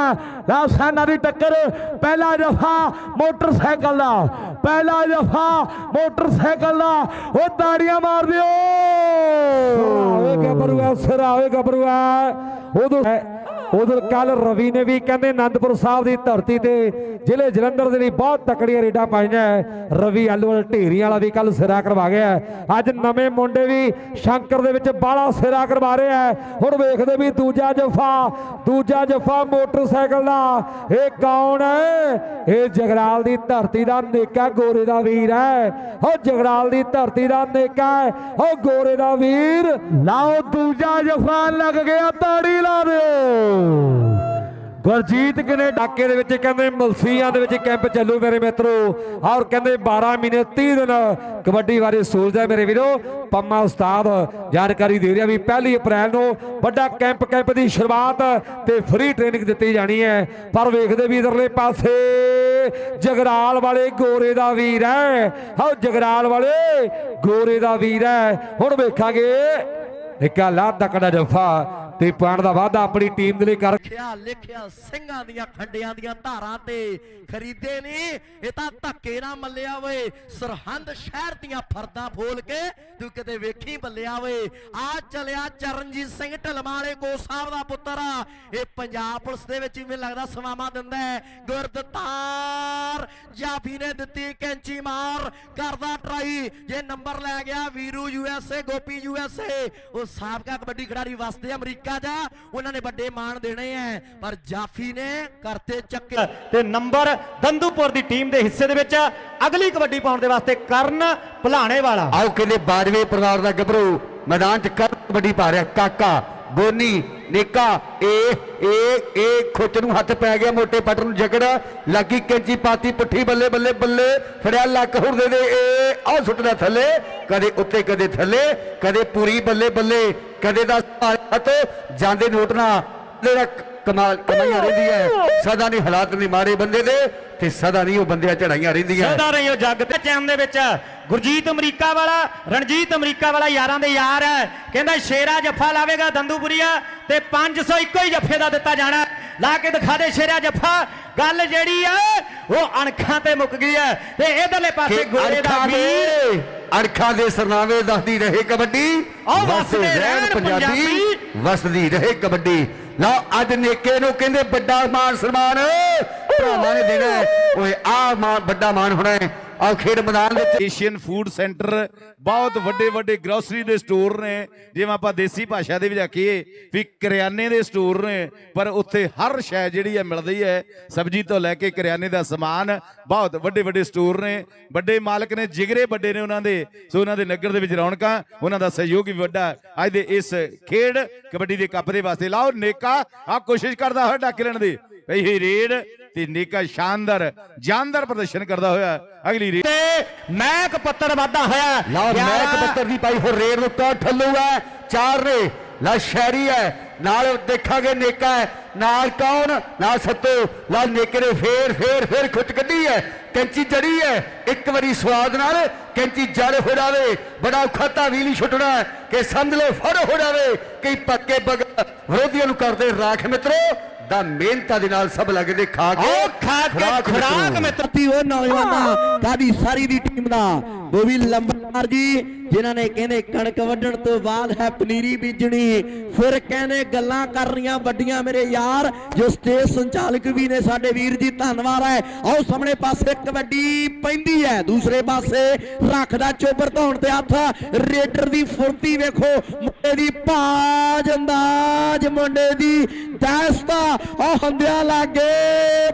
ਲਾ ਦੀ ਟੱਕਰ, ਪਹਿਲਾ ਜਫਾ ਮੋਟਰਸਾਈਕਲ ਦਾ, ਪਹਿਲਾ ਜਫਾ ਮੋਟਰਸਾਈਕਲ ਦਾ, ਉਹ ਤਾੜੀਆਂ ਮਾਰ ਦਿਓ। ਆਵੇ ਗੱਭਰੂਆ ਸਿਰ ਆਵੇ ਗੱਭਰੂਆ ਉਦੋਂ ਉਦੋਂ ਕੱਲ ਰਵੀ ਨੇ ਵੀ ਕਹਿੰਦੇ ਆਨੰਦਪੁਰ ਸਾਹਿਬ ਦੀ ਧਰਤੀ ਤੇ ਜ਼ਿਲ੍ਹੇ ਜਲੰਧਰ ਦੇ ਲਈ ਬਹੁਤ ਤਕੜੀਆਂ ਰੇਡਾਂ ਪਾਈਆਂ ਰਵੀ ਆਲੂਵਾਲ ਢੇਰੀ ਵਾਲਾ ਵੀ ਕੱਲ ਸਿਰਾ ਕਰਵਾ ਗਿਆ ਅੱਜ ਨਵੇਂ ਮੁੰਡੇ ਵੀ ਸ਼ੰਕਰ ਦੇ ਵਿੱਚ ਬਾਲਾ ਸਿਰਾ ਕਰਵਾ ਰਿਹਾ ਹੁਣ ਵੇਖਦੇ ਵੀ ਦੂਜਾ ਜਫਾ ਦੂਜਾ ਜਫਾ ਮੋਟਰਸਾਈਕਲ ਦਾ। ਇਹ ਕੌਣ ਹੈ ਇਹ ਜਗਰਾਲ ਦੀ ਧਰਤੀ ਦਾ ਨੇਕਾ ਗੋਰੇ ਦਾ ਵੀਰ ਹੈ ਉਹ ਜਗਰਾਲ ਦੀ ਧਰਤੀ ਦਾ ਨੇਕਾ ਹੈ ਉਹ ਗੋਰੇ ਦਾ ਵੀਰ। ਲਾਓ ਦੂਜਾ ਜਫਾ ਲੱਗ ਗਿਆ ਤਾੜੀ ਲਾ ਦਿਓ। ਗੁਰਜੀਤ ਕਨੇ ਡਾਕੇ ਦੇ ਵਿੱਚ ਕਹਿੰਦੇ ਮਲਸੀਆਂ ਦੇ ਵਿੱਚ ਕੈਂਪ ਚੱਲੂ ਮੇਰੇ ਮਿੱਤਰੋ, ਔਰ ਕਹਿੰਦੇ 12 ਮਹੀਨੇ 30 ਦਿਨ ਕਬੱਡੀ ਬਾਰੇ ਸੋਚਦਾ ਮੇਰੇ ਵੀਰੋ। ਪੰਮਾ ਉਸਤਾਦ ਜਾਣਕਾਰੀ ਦੇ ਰਿਹਾ ਵੀ ਪਹਿਲੀ ਅਪ੍ਰੈਲ ਨੂੰ ਵੱਡਾ ਕੈਂਪ ਕੈਂਪ ਦੀ ਸ਼ੁਰੂਆਤ ਤੇ ਫ੍ਰੀ ਟ੍ਰੇਨਿੰਗ ਦਿੱਤੀ ਜਾਣੀ ਹੈ। ਪਰ ਵੇਖਦੇ ਵੀ ਇਧਰਲੇ ਪਾਸੇ ਜਗਰਾਲ ਵਾਲੇ ਗੋਰੇ ਦਾ ਵੀਰ ਹੈ। ਹਾਓ ਜਗਰਾਲ ਵਾਲੇ ਗੋਰੇ ਦਾ ਵੀਰ ਹੈ। ਹੁਣ ਵੇਖਾਂਗੇ। ਇੱਕਾ ਲਾਭ ਤੱਕੜਾ ਜਫਾ। ਤੇ ਪੁਆਇੰਟ ਦਾ ਵਾਅਦਾ ਆਪਣੀ ਟੀਮ ਦੇ ਲਈ ਕਰ ਲਿਖਿਆ ਲਿਖਿਆ, ਸਿੰਘਾਂ ਦੀਆਂ ਖੰਡਿਆਂ ਦੀਆਂ ਧਾਰਾਂ ਤੇ ਖਰੀਦੇ ਨਹੀਂ। ਇਹ ਤਾਂ ਧੱਕੇ ਨਾਲ ਮੱਲਿਆ ਓਏ ਸਰਹੰਦ ਸ਼ਹਿਰ ਦੀਆਂ ਫਰਦਾਂ ਫੋਲ ਕੇ ਤੂੰ ਕਿਤੇ ਵੇਖੀ ਬੱਲਿਆ ਓਏ ਆ ਚਲਿਆ ਚਰਨਜੀਤ ਸਿੰਘ ਢਲਮਾਂ ਕੋ ਸਾਹਿਬ ਦਾ ਪੁੱਤਰ। ਆ ਇਹ ਪੰਜਾਬ ਪੁਲਿਸ ਦੇ ਵਿੱਚ ਵੀ ਮੈਨੂੰ ਲੱਗਦਾ ਸਵਾਮਾ ਦਿੰਦਾ ਹੈ। ਗੁਰਦਤਾਰ ਜਾਫੀ ਨੇ ਦਿੱਤੀ ਕੈਂਚੀ ਮਾਰ। ਕਰਦਾ ਟਰਾਈ। ਜੇ ਨੰਬਰ ਲੈ ਗਿਆ ਵੀਰੂ ਯੂਐਸਏ ਗੋਪੀ ਯੂਐਸਏ ਉਹ ਸਾਬਕਾ ਕਬੱਡੀ ਖਿਡਾਰੀ ਵਸਦੇ ਅਮਰੀਕਾ ਜਾ ਉਹਨਾਂ ਨੇ ਵੱਡੇ ਮਾਣ ਦੇਣੇ ਐ ਪਰ ਜਾਫੀ ਨੇ ਕਰਤੇ ਚੱਕੇ। ਤੇ ਨੰਬਰ ਦੰਦੂਪੁਰ ਦੀ ਟੀਮ ਦੇ ਹਿੱਸੇ ਦੇ ਵਿੱਚ ਅਗਲੀ ਕਬੱਡੀ ਪਾਉਣ ਦੇ ਵਾਸਤੇ ਕਰਨ ਭਲਾਣੇ ਵਾਲਾ। ਆਓ ਕਹਿੰਦੇ ਬਾਜਵੇ ਪਰਿਵਾਰ ਦਾ ਗੱਭਰੂ ਮੈਦਾਨ 'ਚ ਕਰ ਕਬੱਡੀ ਪਾ ਰਿਹਾ ਕਾਕਾ। ਬੋਨੀ, ਨੇਕਾ ਇਹ ਇਹ ਇਹ ਖੁੱਚ ਨੂੰ ਹੱਥ ਪੈ ਗਿਆ, ਮੋਟੇ ਪੱਟ ਨੂੰ ਜਕੜ। ਲੱਗੀ ਕੈਂਚੀ ਪਾਤੀ, ਪੁੱਠੀ, ਬੱਲੇ ਬੱਲੇ ਬੱਲੇ। ਫੜਿਆ ਲੱਕ ਹੁਰ ਦੇ ਦੇ ਇਹ ਆਹ ਸੁੱਟਦਾ ਥੱਲੇ। ਕਦੇ ਉੱਤੇ, ਕਦੇ ਥੱਲੇ, ਕਦੇ ਪੂਰੀ, ਬੱਲੇ ਬੱਲੇ। ਕਦੇ ਦਾ ਹੱਥ, ਜਾਂਦੇ ਨੋਟਣਾ ਜਿਹੜਾ ਕਮਾਲ ਕਮਾਈਆਂ ਰਹਿੰਦੀ ਹੈ। ਸਦਾ ਨਹੀਂ ਹਾਲਾਤ ਨਹੀਂ ਮਾਰੇ ਬੰਦੇ ਦੇ ਤੇ ਸਦਾ ਨਹੀਂ ਉਹ ਬੰਦਿਆਂ ਚੜਾਈਆਂ ਰਹਿੰਦੀਆਂ ਸਦਾ ਰਹੀ ਉਹ ਜੱਗ ਤੇ ਚੈਨ ਦੇ ਵਿੱਚ। ਗੁਰਜੀਤ ਅਮਰੀਕਾ ਵਾਲਾ ਰਣਜੀਤ ਅਮਰੀਕਾ ਵਾਲਾ ਯਾਰਾਂ ਦੇ ਯਾਰ ਹੈ। ਕਹਿੰਦਾ ਸ਼ੇਰਾ ਜੱਫਾ ਲਾਵੇਗਾ ਦੰਦੂਪੁਰੀਆ ਤੇ 500 ਇੱਕੋ ਹੀ ਜੱਫੇ ਦਾ ਦਿੱਤਾ ਜਾਣਾ ਲਾ ਕੇ ਦਿਖਾ ਦੇ ਸ਼ੇਰਾ ਜੱਫਾ। ਗੱਲ ਜਿਹੜੀ ਆ ਉਹ ਅਣਖਾਂ ਤੇ ਮੁੱਕ ਗਈ ਹੈ। ਤੇ ਇਧਰਲੇ ਪਾਸੇ ਗੋਲੇ ਦਾ ਅਣਖਾਂ ਵੀਰ ਦੇ ਅਣਖਾਂ ਦੇ ਸਰਨਾਵੇ ਦੱਸਦੀ ਰਹੇ ਕਬੱਡੀ। ਆਓ ਵਸਦੇ ਰਹਿਣ ਪੰਜਾਬੀ। ਵਸਦੀ ਰਹੇ ਕਬੱਡੀ। ਲਓ, ਅੱਜ ਨੇਕੇ ਨੂੰ ਕਹਿੰਦੇ ਵੱਡਾ ਮਾਨ ਸਨਮਾਨ, ਭਰਾਵਾਂ ਨੇ ਦੇਣਾ ਓਏ ਆ ਮਾਨ, ਵੱਡਾ ਮਾਨ ਹੋਣਾ ਹੈ। ਆ ਖੇਡ ਮੈਦਾਨ ਵਿੱਚ ਏਸ਼ੀਅਨ ਫੂਡ ਸੈਂਟਰ ਬਹੁਤ ਵੱਡੇ ਵੱਡੇ ਗਰੋਸਰੀ ਦੇ ਸਟੋਰ ਨੇ। ਜਿਵੇਂ ਆਪਾਂ ਦੇਸੀ ਭਾਸ਼ਾ ਦੇ ਵਿੱਚ ਆਖੀਏ ਵੀ ਕਰਿਆਨੇ ਦੇ ਸਟੋਰ ਨੇ। ਪਰ ਉੱਥੇ ਹਰ ਸ਼ੈ ਜਿਹੜੀ ਹੈ ਮਿਲਦੀ ਹੈ। ਸਬਜ਼ੀ ਤੋਂ ਲੈ ਕੇ ਕਰਿਆਨੇ ਦਾ ਸਮਾਨ ਬਹੁਤ ਵੱਡੇ ਵੱਡੇ ਸਟੋਰ ਨੇ। ਵੱਡੇ ਮਾਲਕ ਨੇ, ਜਿਗਰੇ ਵੱਡੇ ਨੇ ਉਹਨਾਂ ਦੇ। ਸੋ ਉਹਨਾਂ ਦੇ ਨਗਰ ਦੇ ਵਿੱਚ ਰੌਣਕਾਂ, ਉਹਨਾਂ ਦਾ ਸਹਿਯੋਗ ਵੀ ਵੱਡਾ। ਅੱਜ ਦੇ ਇਸ ਖੇਡ ਕਬੱਡੀ ਦੇ ਕੱਪ ਦੇ ਵਾਸਤੇ ਲਾਓ ਨੇਕਾ ਆ ਕੋਸ਼ਿਸ਼ ਕਰਦਾ ਹੋਇਆ ਡੱਕ ਲੈਣ ਦੀ। ਇਹ ਰੇਡ ਤੇ ਨੇਕਾ ਸ਼ਾਨਦਾਰ ਜਾਨਦਾਰ ਪ੍ਰਦਰਸ਼ਨ ਕਰਦਾ ਹੋਇਆ ਅਗਲੀ ਰੇਡ ਤੇ ਮੈਕ ਪੱਤਰ ਵਾਧਾ ਹੋਇਆ। ਲਓ ਮੈਕ ਬੱਤਰ ਦੀ ਪਾਈ ਹੋ ਰੇਡ ਨੂੰ ਕਾ ਠੱਲੂਗਾ ਚਾਰ ਨੇ ਲਾ ਸ਼ਹਿਰੀ ਹੈ ਨਾਲ ਦੇਖਾਂਗੇ ਨੇਕਾ ਹੈ। ਨਾਲ ਕੌਣ? ਨਾਲ ਸੱਤੋ। ਲਾ ਨੇਕੇ ਨੇ ਫੇਰ ਫੇਰ ਫੇਰ ਖੁੱਚ ਕੱਢੀ ਹੈ। ਕੈਂਚੀ ਜੜੀ ਹੈ। ਇੱਕ ਵਾਰੀ ਸਵਾਦ ਨਾਲ ਕੈਂਚੀ ਜੜ ਹੋ ਜਾਵੇ। ਬੜਾ ਔਖਾ ਤਾਵੀਲੀ ਛੁੱਟਣਾ ਹੈ ਕਿ ਲਓ ਫੜ ਹੋ ਜਾਵੇ। ਕਈ ਪੱਕੇ ਬਗ ਵਿਰੋਧੀਆਂ ਨੂੰ ਕਰਦੇ ਰਾਖ ਮਿੱਤਰੋ। ਦਾ ਮਿਹਨਤਾਂ ਦੇ ਨਾਲ ਸਭ ਲੱਗਦੇ ਖਾ ਕੇ ਉਹ ਖਾ ਕੇ ਖੁਰਾਕ ਮਿੱਤਰੋ। ਮਿੱਤਰ ਤੀ ਉਹ ਨੌਜਵਾਨਾਂ ਕਾਦੀ ਸਾਰੀ ਦੀ ਟੀਮ ਦਾ ਉਹ ਵੀ ਲੰਬੜਦਾਰ ਜੀ ਜਿਨ੍ਹਾਂ ਨੇ ਕਹਿੰਦੇ ਕਣਕ ਵੱਢਣ ਤੋਂ ਬਾਅਦ ਹੈ ਪਨੀਰੀ ਬੀਜਣੀ। ਫਿਰ ਕਹਿੰਦੇ ਗੱਲਾਂ ਕਰ ਰਹੀਆਂ ਵੱਡੀਆਂ ਮੇਰੇ ਯਾਰ ਜੋ ਸਟੇਜ ਸੰਚਾਲਕ ਵੀ ਨੇ ਸਾਡੇ ਵੀਰ ਜੀ ਧੰਨਵਾਦ ਹੈ। ਆਓ ਸਾਹਮਣੇ ਪਾਸੇ ਕਬੱਡੀ ਪੈਂਦੀ ਹੈ ਦੂਸਰੇ ਪਾਸੇ ਰੱਖਦਾ ਚੋਬਰ ਧੌਣ ਤੇ ਹੱਥ। ਰੇਡਰ ਦੀ ਫੁਰਤੀ ਵੇਖੋ ਮੁੰਡੇ ਦੀ ਭਾਜ ਅੰਦਾਜ਼ ਮੁੰਡੇ ਦੀ ਦਸਤਾ ਉਹ ਹੰਦਿਆ ਲਾਗੇ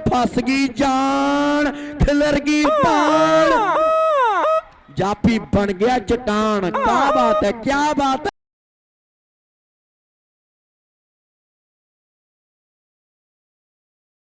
ਫਸ ਗਈ ਜਾਨ ਖਿਲਰ ਗਈ ਪਾਣ ਜਾਪੀ ਬਣ ਗਿਆ ਚਟਾਨ। ਕੀ ਬਾਤ ਹੈ ਕੀ ਬਾਤ ਹੈ।